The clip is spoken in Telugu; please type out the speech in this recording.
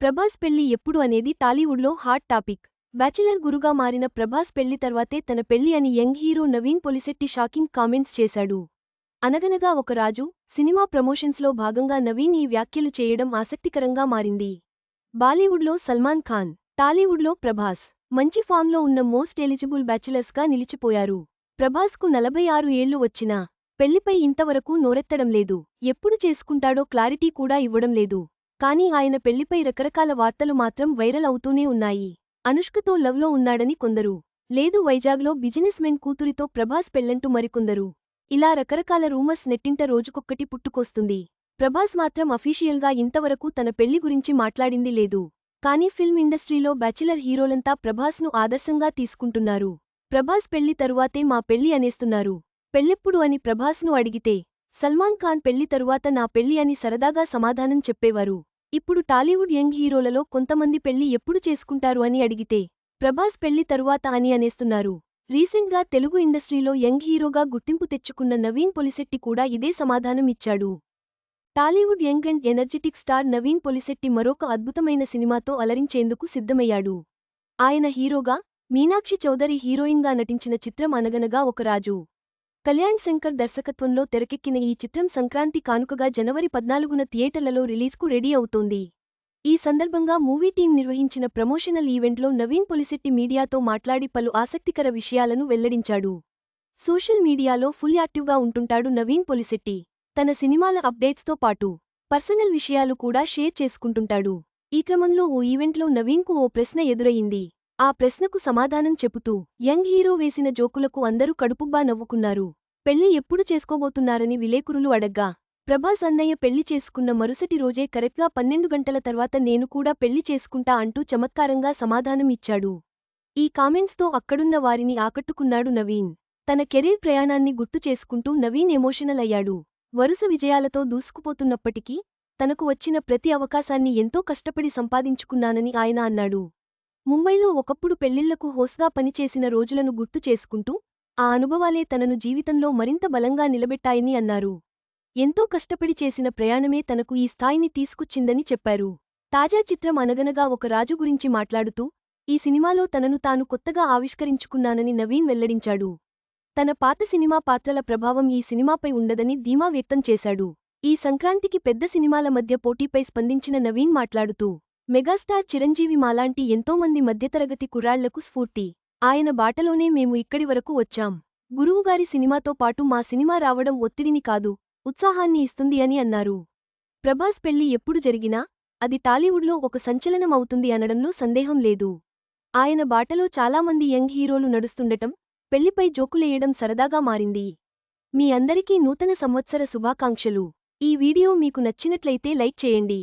ప్రభాస్ పెళ్ళి ఎప్పుడు అనేది టాలీవుడ్లో హాట్ టాపిక్. బ్యాచిలర్ గురుగా మారిన ప్రభాస్ పెళ్ళి తర్వాతే తన పెళ్ళి అని young hero Naveen Polishetty shocking comments చేశాడు. అనగనగా ఒక రాజు సినిమా ప్రమోషన్స్లో భాగంగా నవీన్ ఈ వ్యాఖ్యలు చేయడం ఆసక్తికరంగా మారింది. బాలీవుడ్లో సల్మాన్ ఖాన్ టాలీవుడ్లో ప్రభాస్ మంచి ఫామ్లో ఉన్న మోస్ట్ ఎలిజిబుల్ బ్యాచిలర్స్గా నిలిచిపోయారు. ప్రభాస్కు నలభై ఆరు ఏళ్ళు వచ్చినా పెళ్ళిపై ఇంతవరకు నోరెత్తడం లేదు. ఎప్పుడు చేసుకుంటాడో క్లారిటీ కూడా ఇవ్వడం లేదు. కానీ ఆయన పెళ్ళిపై రకరకాల వార్తలు మాత్రం వైరల్ అవుతూనే ఉన్నాయి. అనుష్కతో లవ్లో ఉన్నాడని కొందరు. లేదు వైజాగ్లో బిజినెస్ మెన్ కూతురితో ప్రభాస్ పెళ్ళంటూ మరికొందరు. ఇలా రకరకాల రూమర్స్ నెట్టింట రోజుకొక్కటి పుట్టుకొస్తుంది. ప్రభాస్ మాత్రం అఫీషియల్గా ఇంతవరకు తన పెళ్ళి గురించి మాట్లాడింది లేదు. కానీ ఫిల్మ్ ఇండస్ట్రీలో బ్యాచిలర్ హీరోలంతా ప్రభాస్ను ఆదర్శంగా తీసుకుంటున్నారు. ప్రభాస్ పెళ్ళి తరువాతే మా పెళ్ళి అనేస్తున్నారు. పెళ్ళెప్పుడు అని ప్రభాస్ను అడిగితే సల్మాన్ ఖాన్ పెళ్ళి తరువాత నా పెళ్ళి అని సరదాగా సమాధానం చెప్పేవారు. ఇప్పుడు టాలీవుడ్ యంగ్ హీరోలలో కొంతమంది పెళ్ళి ఎప్పుడు చేసుకుంటారు అని అడిగితే ప్రభాస్ పెళ్ళి తరువాత అని అనేస్తున్నారు. రీసెంట్గా తెలుగు ఇండస్ట్రీలో యంగ్ హీరోగా గుర్తింపు తెచ్చుకున్న నవీన్ పొలిశెట్టి కూడా ఇదే సమాధానం ఇచ్చాడు. Tollywood young and energetic star Naveen Polishetty మరొక అద్భుతమైన సినిమాతో అలరించేందుకు సిద్ధమయ్యాడు. ఆయన హీరోగా మీనాక్షి చౌదరి హీరోయిన్గా నటించిన చిత్రం అనగనగా ఒక రాజు. కళ్యాణ్ శంకర్ దర్శకత్వంలో తెరకెక్కిన ఈ చిత్రం సంక్రాంతి కానుకగా జనవరి పద్నాలుగున థియేటర్లలో రిలీజ్కు రెడీ అవుతోంది. ఈ సందర్భంగా మూవీ టీం నిర్వహించిన ప్రమోషనల్ ఈవెంట్లో నవీన్ పొలిశెట్టి మీడియాతో మాట్లాడి పలు ఆసక్తికర విషయాలను వెల్లడించాడు. సోషల్ మీడియాలో ఫుల్ యాక్టివ్గా ఉంటుంటాడు నవీన్ పొలిశెట్టి. తన సినిమాల అప్డేట్స్తో పాటు పర్సనల్ విషయాలు కూడా షేర్ చేసుకుంటుంటాడు. ఈ క్రమంలో ఓ ఈవెంట్లో నవీన్కు ఓ ప్రశ్న ఎదురయింది. ఆ ప్రశ్నకు సమాధానం చెబుతూ యంగ్ హీరో వేసిన జోకులకు అందరూ కడుపుబ్బా నవ్వుకున్నారు. పెళ్ళి ఎప్పుడు చేసుకోబోతున్నారని విలేకురులు అడగ్గా ప్రభాస్ అన్నయ్య పెళ్ళి చేసుకున్న మరుసటి రోజే కరెక్ట్గా పన్నెండు గంటల తర్వాత నేను కూడా పెళ్ళి చేసుకుంటా అంటూ చమత్కారంగా సమాధానం ఇచ్చాడు. ఈ కామెంట్స్తో అక్కడున్న వారిని ఆకట్టుకున్నాడు నవీన్. తన కెరీర్ ప్రయాణాన్ని గుర్తు చేసుకుంటూ నవీన్ ఎమోషనల్ అయ్యాడు. వరుస విజయాలతో దూసుకుపోతున్నప్పటికీ తనకు వచ్చిన ప్రతి అవకాశాన్ని ఎంతో కష్టపడి సంపాదించుకున్నానని ఆయన అన్నాడు. ముంబైలో ఒకప్పుడు పెళ్ళిళ్ళకు హోస్గా పనిచేసిన రోజులను గుర్తు చేసుకుంటూ ఆ అనుభవాలే తనను జీవితంలో మరింత బలంగా నిలబెట్టాయని అన్నారు. ఎంతో కష్టపడి చేసిన ప్రయాణమే తనకు ఈ స్థాయిని తీసుకొచ్చిందని చెప్పారు. తాజా చిత్రం అనగనగా ఒక రాజు గురించి మాట్లాడుతూ ఈ సినిమాలో తనను తాను కొత్తగా ఆవిష్కరించుకున్నానని నవీన్ వెల్లడించాడు. తన పాత సినిమా పాత్రల ప్రభావం ఈ సినిమాపై ఉండదని ధీమా వ్యక్తం చేశాడు. ఈ సంక్రాంతికి పెద్ద సినిమాల మధ్య పోటీపై స్పందించిన నవీన్ మాట్లాడుతూ మెగాస్టార్ చిరంజీవి మాలాంటి ఎంతోమంది మధ్యతరగతి కుర్రాళ్ళకు స్ఫూర్తి. ఆయన బాటలోనే మేము ఇక్కడి వరకు వచ్చాం. గురువుగారి సినిమాతో పాటు మా సినిమా రావడం ఒత్తిడిని కాదు ఉత్సాహాన్ని ఇస్తుంది అని అన్నారు. ప్రభాస్ పెళ్ళి ఎప్పుడు జరిగినా అది టాలీవుడ్లో ఒక సంచలనం అవుతుంది అనడంలో సందేహం లేదు. ఆయన బాటలో చాలామంది యంగ్ హీరోలు నడుస్తుండటం పెళ్ళిపై జోకులేయడం సరదాగా మారింది. మీ అందరికీ నూతన సంవత్సర శుభాకాంక్షలు. ఈ వీడియో మీకు నచ్చినట్లయితే లైక్ చేయండి.